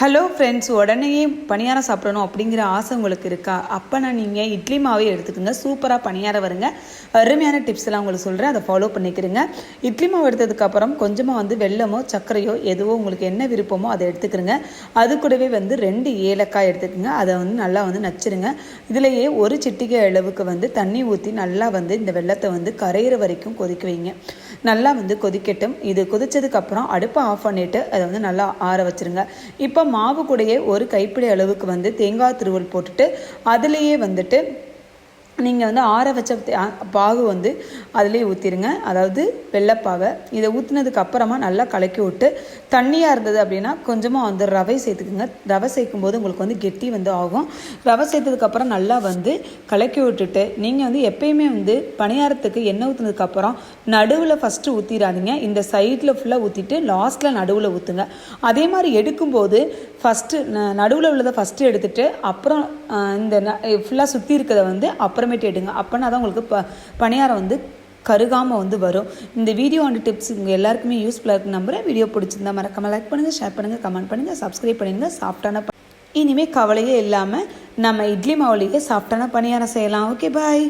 Hello friends உடனே பணியாரம் சாப்பிடணும் அப்படிங்கிற ஆசை உங்களுக்கு இருக்கா? அப்போனா நீங்கள் இட்லி மாவே எடுத்துக்கோங்க. சூப்பராக பணியாரம் வருங்க. அருமையான டிப்ஸ் எல்லாம் உங்களுக்கு சொல்கிறேன் அதை ஃபாலோ பண்ணிக்கிறேங்க இட்லி மாவு எடுத்ததுக்கப்புறம் கொஞ்சமாக வந்து வெல்லமோ சர்க்கரையோ எதுவோ உங்களுக்கு என்ன விருப்பமோ அதை எடுத்துக்கிறங்க அது கூடவே வந்து ரெண்டு ஏலக்காய் எடுத்துக்கோங்க. அதை வந்து நல்லா வந்து நச்சுருங்க. இதுலேயே ஒரு சிட்டிகை அளவுக்கு வந்து தண்ணி ஊற்றி நல்லா வந்து இந்த வெள்ளத்தை வந்து கரையிற வரைக்கும் கொதிக்க வைங்க. நல்லா வந்து கொதிக்கட்டும். இது கொதிச்சதுக்கப்புறம் அடுப்பை ஆஃப் பண்ணிவிட்டு அதை வந்து நல்லா ஆற வச்சுருங்க. இப்போ மாவு கூடையே ஒரு கைப்பிடி அளவுக்கு வந்து தேங்காய் திருவல் போட்டுட்டு அதுலேயே வந்துட்டு நீங்கள் வந்து ஆற வச்ச பாகு வந்து அதிலே ஊற்றிடுங்க அதாவது வெள்ளைப்பாவை இதை ஊற்றினதுக்கு அப்புறமா நல்லா கலக்கி விட்டு தண்ணியாக இருந்தது அப்படின்னா கொஞ்சமாக வந்து ரவை சேர்த்துக்குங்க. ரவை சேர்க்கும் போது உங்களுக்கு வந்து கெட்டி வந்து ஆகும். ரவை சேர்த்ததுக்கப்புறம் நல்லா வந்து கலக்கி விட்டுட்டு நீங்கள் வந்து எப்பயுமே வந்து பணியாரத்துக்கு எண்ணெய் ஊற்றினதுக்கப்புறம் நடுவில் ஃபஸ்ட்டு ஊற்றிடாதீங்க இந்த சைடில் ஃபுல்லாக ஊற்றிட்டு லாஸ்ட்டில் நடுவில் ஊற்றுங்க அதே மாதிரி எடுக்கும்போது ஃபஸ்ட்டு நடுவில் உள்ளதை ஃபஸ்ட்டு எடுத்துகிட்டு அப்புறம் இந்த ஃபுல்லாக சுற்றி இருக்கிறத வந்து அப்புறம் அப்புறமேட்டு எடுங்க. அப்போனா தான் உங்களுக்கு ப பணியாரம் வந்து கருகாமல் வந்து வரும். இந்த வீடியோ அண்ட் டிப்ஸ் உங்கள் எல்லாருக்குமே யூஸ்ஃபுல்லாக இருக்கு நம்புகிறேன் வீடியோ பிடிச்சிருந்தா மறக்காமல் லைக் பண்ணுங்கள் ஷேர் பண்ணுங்கள் கமெண்ட் பண்ணுங்கள் சப்ஸ்கிரைப் பண்ணுங்கள் சாஃப்டான இனிமேல் கவலையே இல்லாமல் நம்ம இட்லி மாவுலேயே சாஃப்டான பணியாரம் செய்யலாம். Okay bye